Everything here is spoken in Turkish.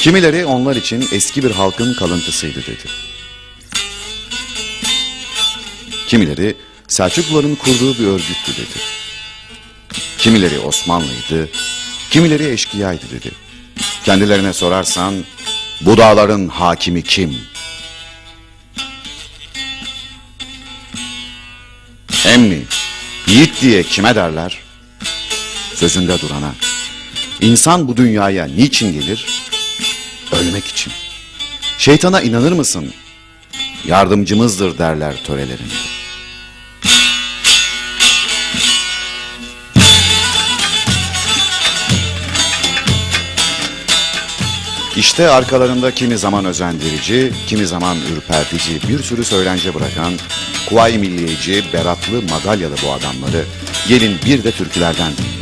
Kimileri onlar için eski bir halkın kalıntısıydı dedi. Kimileri Selçukluların kurduğu bir örgüttü dedi. Kimileri Osmanlıydı, kimileri eşkıyaydı dedi. Kendilerine sorarsan bu dağların hakimi kim? Emmi, yiğit diye kime derler? Sözünde durana. İnsan bu dünyaya niçin gelir? Ölmek için. Şeytana inanır mısın? Yardımcımızdır derler törelerinde. İşte arkalarında kimi zaman özendirici, kimi zaman ürpertici bir sürü söylence bırakan, Kuvayi Milliyeci, Beratlı, Madalyalı bu adamları gelin bir de türkülerden dinleyelim.